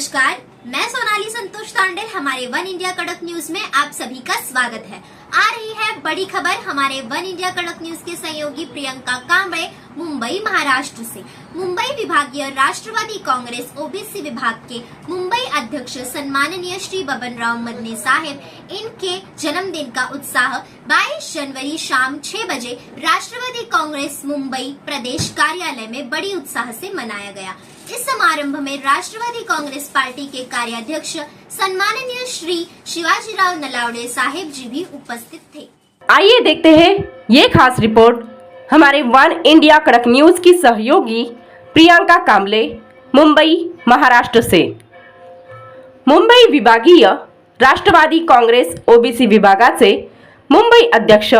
नमस्कार, मैं सोनाली संतोष तांडेल हमारे वन इंडिया कड़क न्यूज़ में आप सभी का स्वागत है। आ रही है बड़ी खबर हमारे वन इंडिया कड़क न्यूज़ के सहयोगी प्रियंका कांबळे, मुंबई, महाराष्ट्र से। मुंबई विभागीय राष्ट्रवादी कांग्रेस, ओबीसी विभाग के मुंबई अध्यक्ष सम्माननीय श्री बबन राव मदने साहेब, इनके जन्मदिन का उत्साह 22 जनवरी शाम 6 बजे राष्ट्रवादी कांग्रेस मुंबई प्रदेश कार्यालय में बड़ी उत्साह से मनाया गया। इस समारंभ में राष्ट्रवादी कांग्रेस पार्टी के कार्याध्यक्ष सम्माननीय श्री शिवाजीराव नलावड़े साहेब जी भी उपस्थित थे। आइए देखते हैं ये खास रिपोर्ट। हमारे वन इंडिया कड़क न्यूज की सहयोगी प्रियंका कामले मुंबई महाराष्ट्र से। मुंबई विभागीय राष्ट्रवादी काँग्रेस ओबीसी विभागाचे मुंबई अध्यक्ष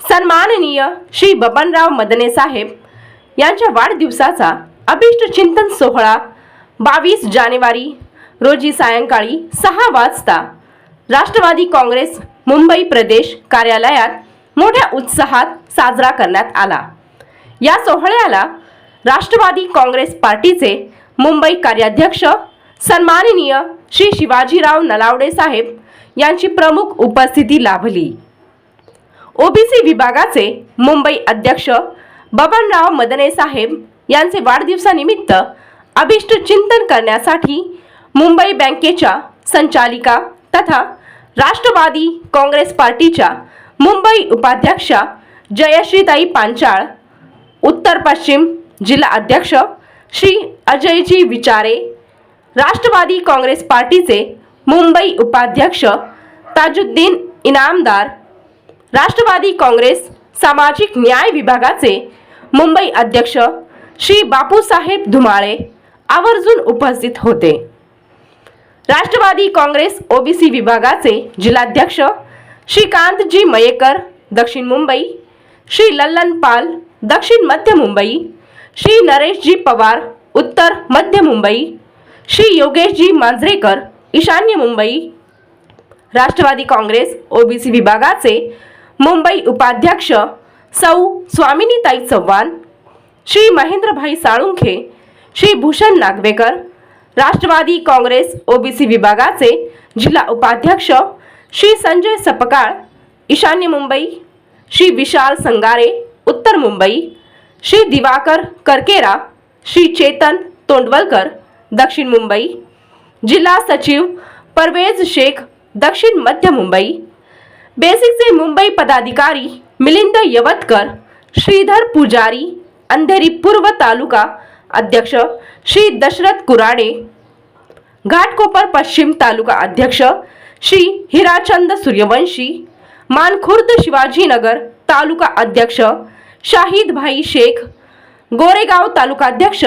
सन्माननीय श्री बबनराव मदने साहेब यांच्या वाढदिवसाचा अभिष्ट चिंतन सोहळा बावीस जानेवारी रोजी सायंकाळी सहा वाजता. राष्ट्रवादी काँग्रेस मुंबई प्रदेश कार्यालयात मोठ्या उत्साहात साजरा करण्यात आला. या सोहळ्याला राष्ट्रवादी काँग्रेस पार्टीचे मुंबई कार्याध्यक्ष सन्माननीय श्री शिवाजीराव नलावडे साहेब यांची प्रमुख उपस्थिती लाभली. ओबीसी विभागाचे मुंबई अध्यक्ष बबनराव मदने साहेब यांचे वाढदिवसानिमित्त अभिष्ट चिंतन करण्यासाठी मुंबई बँकेच्या संचालिका तथा राष्ट्रवादी काँग्रेस पार्टीच्या मुंबई उपाध्यक्षा जयश्रीताई पांचाळ उत्तर पश्चिम जिल्हा अध्यक्ष श्री अजयजी विचारे राष्ट्रवादी काँग्रेस पार्टीचे मुंबई उपाध्यक्ष ताजुद्दीन इनामदार राष्ट्रवादी काँग्रेस सामाजिक न्याय विभागाचे मुंबई अध्यक्ष श्री बापूसाहेब धुमाळे आवर्जून उपस्थित होते. राष्ट्रवादी काँग्रेस ओबीसी विभागाचे जिल्हाध्यक्ष श्रीकांतजी मयेकर दक्षिण मुंबई श्री लल्लन पाल दक्षिण मध्य मुंबई श्री नरेशजी पवार उत्तर मध्य मुंबई श्री योगेशजी मांजरेकर ईशान्य मुंबई राष्ट्रवादी काँग्रेस ओबीसी विभागाचे मुंबई उपाध्यक्ष सौ स्वामिनीताई चव्हाण श्री महेंद्रभाई साळुंखे श्री भूषण नागवेकर राष्ट्रवादी काँग्रेस ओबीसी विभागाचे जिल्हा उपाध्यक्ष श्री संजय सपकाळ ईशान्य मुंबई श्री विशाल संगारे उत्तर मुंबई श्री दिवाकर करकेरा श्री चेतन तोंडवलकर दक्षिण मुंबई जिल्हा सचिव परवेज शेख दक्षिण मध्य मुंबई बेसिकचे मुंबई पदाधिकारी मिलिंद यवतकर श्रीधर पुजारी अंधेरी पूर्व तालुका अध्यक्ष श्री दशरथ कुराडे घाटकोपर पश्चिम तालुका अध्यक्ष श्री हिराचंद सूर्यवंशी मानखुर्द शिवाजीनगर तालुका अध्यक्ष शाहिद भाई शेख गोरेगाव तालुकाध्यक्ष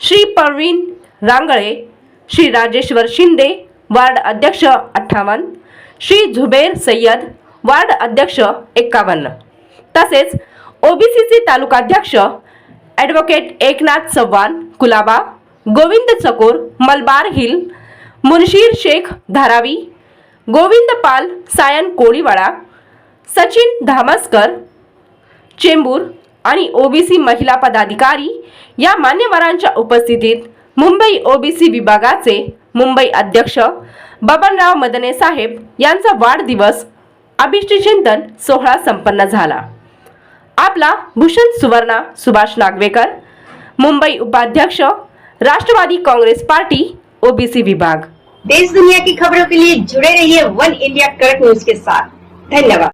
श्री प्रवीण रांगळे श्री राजेश्वर शिंदे वार्ड अध्यक्ष अठ्ठावन्न श्री झुबेर सय्यद वार्ड अध्यक्ष एक्कावन्न तसेच ओबीसीचे तालुकाध्यक्ष ॲडव्होकेट एकनाथ चव्हाण कुलाबा गोविंद चकोर मलबार हिल मुनशीर शेख धारावी गोविंद पाल सायन कोळीवाडा सचिन धामस्कर चेंबूर आणि ओबीसी महिला पदाधिकारी या मान्यवरांच्या उपस्थितीत मुंबई ओबीसी विभागाचे मुंबई अध्यक्ष बबनराव मदने साहेब यांचा वाढदिवस अभिष्टचिंतन सोहळा संपन्न झाला. आपला भूषण सुवर्णा सुभाष नागवेकर मुंबई उपाध्यक्ष, राष्ट्रवादी कांग्रेस पार्टी, ओबीसी विभाग. देश दुनिया की खबरों के लिए जुड़े रहिए वन इंडिया करंट न्यूज़ के साथ. धन्यवाद.